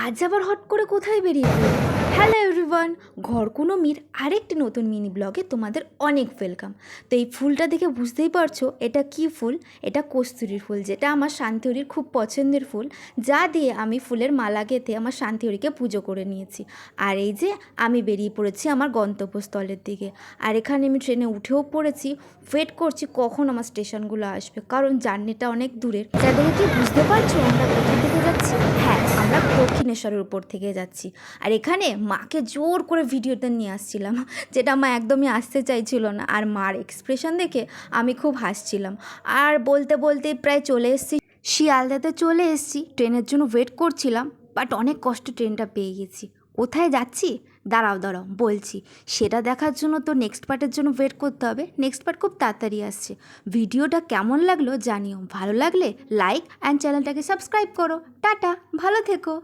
আজ আবার হট করে কোথায় বেরিয়ে হ্যালো এভরিওয়ান ঘর কোনো মির আরেকটি নতুন মিনি ব্লগে তোমাদের অনেক ওয়েলকাম তো এই ফুলটা দেখে বুঝতেই পারছ এটা কি ফুল? এটা কস্তুরীর ফুল, যেটা আমার শান্তিহরির খুব পছন্দের ফুল, যা দিয়ে আমি ফুলের মালা গেঁথে আমার শান্তিহরিকে পুজো করে নিয়েছি। আর এই যে আমি বেরিয়ে পড়েছি আমার গন্তব্যস্থলের দিকে। আর এখানে আমি ট্রেনে উঠেও পড়েছি ওয়েট করছি কখন আমার স্টেশনগুলো আসবে, কারণ জার্নিটা অনেক দূরের। যাদের কি বুঝতে পারছ আমরা কোথা থেকে দক্ষিণেশ্বরের উপর থেকে যাচ্ছি। আর এখানে মাকে জোর করে ভিডিওতে নিয়ে আসছিলাম, যেটা মা একদমই আসতে চাইছিল না। আর মার এক্সপ্রেশন দেখে আমি খুব হাসছিলাম। আর বলতে বলতে প্রায় চলে এসেছি। শিয়ালদাতে চলে এসেছি, ট্রেনের জন্য ওয়েট করছিলাম বাট অনেক কষ্ট ট্রেনটা পেয়ে গেছি। কোথায় যাচ্ছি? দাঁড়াও দাঁড়াও, বলছি। সেটা দেখার জন্য তো নেক্সট পার্টের জন্য ওয়েট করতে হবে। নেক্সট পার্ট খুব তাড়াতাড়ি আসছে। ভিডিওটা কেমন লাগল জানিও। ভালো লাগলে লাইক অ্যান্ড চ্যানেলটাকে সাবস্ক্রাইব করো। টাটা, ভালো থেকো।